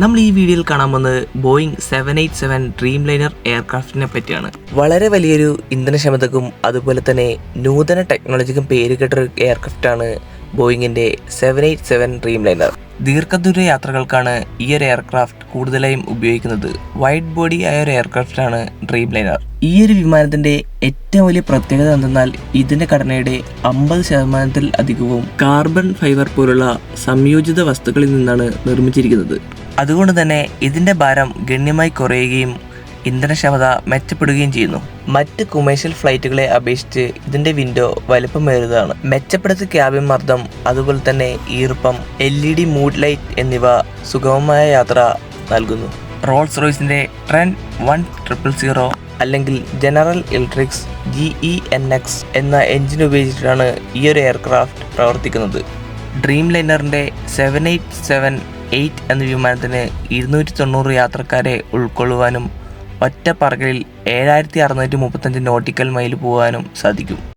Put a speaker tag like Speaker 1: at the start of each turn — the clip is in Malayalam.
Speaker 1: നമ്മൾ ഈ വീഡിയോയിൽ കാണാൻ പോകുന്നത് Boeing seven eight seven Dreamliner എയർക്രാഫ്റ്റിനെ പറ്റിയാണ്. വളരെ വലിയൊരു ഇന്ധനക്ഷമതക്കും അതുപോലെ തന്നെ നൂതന ടെക്നോളജിക്കും പേര് കേട്ടൊരു എയർക്രാഫ്റ്റാണ് ബോയിങ്ങിന്റെ seven eight seven Dreamliner ദീർഘദൂര യാത്രകൾക്കാണ് ഈ ഒരു എയർക്രാഫ്റ്റ് കൂടുതലായും ഉപയോഗിക്കുന്നത്. വൈഡ് ബോഡി ആയ ഒരു എയർക്രാഫ്റ്റാണ് ഡ്രീം ലൈനർ ഈ ഒരു വിമാനത്തിന്റെ ഏറ്റവും വലിയ പ്രത്യേകത എന്തെന്നാൽ ഇതിന്റെ ഘടനയുടെ അമ്പത് ശതമാനത്തിൽ അധികവും കാർബൺ ഫൈബർ പോലുള്ള സംയോജിത വസ്തുക്കളിൽ നിന്നാണ് നിർമ്മിച്ചിരിക്കുന്നത്. അതുകൊണ്ട് തന്നെ ഇതിന്റെ ഭാരം ഗണ്യമായി കുറയുകയും ഇന്ധനക്ഷമത മെച്ചപ്പെടുകയും ചെയ്യുന്നു. മറ്റ് കൊമേഴ്ഷ്യൽ ഫ്ലൈറ്റുകളെ അപേക്ഷിച്ച് ഇതിന്റെ വിൻഡോ വലുപ്പമേറിയതാണ്. മെച്ചപ്പെടുത്തിയ ക്യാബിൻ മർദ്ദം അതുപോലെ തന്നെ ഈർപ്പം L E D mood light എന്നിവ സുഗമമായ യാത്ര നൽകുന്നു. റോൾസ് റോയ്സിന്റെ ട്രെൻ വൺ ട്രിപ്പിൾ സീറോ അല്ലെങ്കിൽ General Electrics G E N X എന്ന എഞ്ചിൻ ഉപയോഗിച്ചിട്ടാണ് ഈ ഒരു എയർക്രാഫ്റ്റ് പ്രവർത്തിക്കുന്നത്. ഡ്രീം ലൈനറിന്റെ സെവൻ എയ്റ്റ് സെവൻ എയ്റ്റ് എന്ന വിമാനത്തിന് ഇരുന്നൂറ്റി തൊണ്ണൂറ് യാത്രക്കാരെ ഉൾക്കൊള്ളുവാനും ഒറ്റ പറക്കലിൽ ഏഴായിരത്തി അറുന്നൂറ്റി മുപ്പത്തഞ്ച് നോട്ടിക്കൽ മൈൽ പോകാനും സാധിക്കും.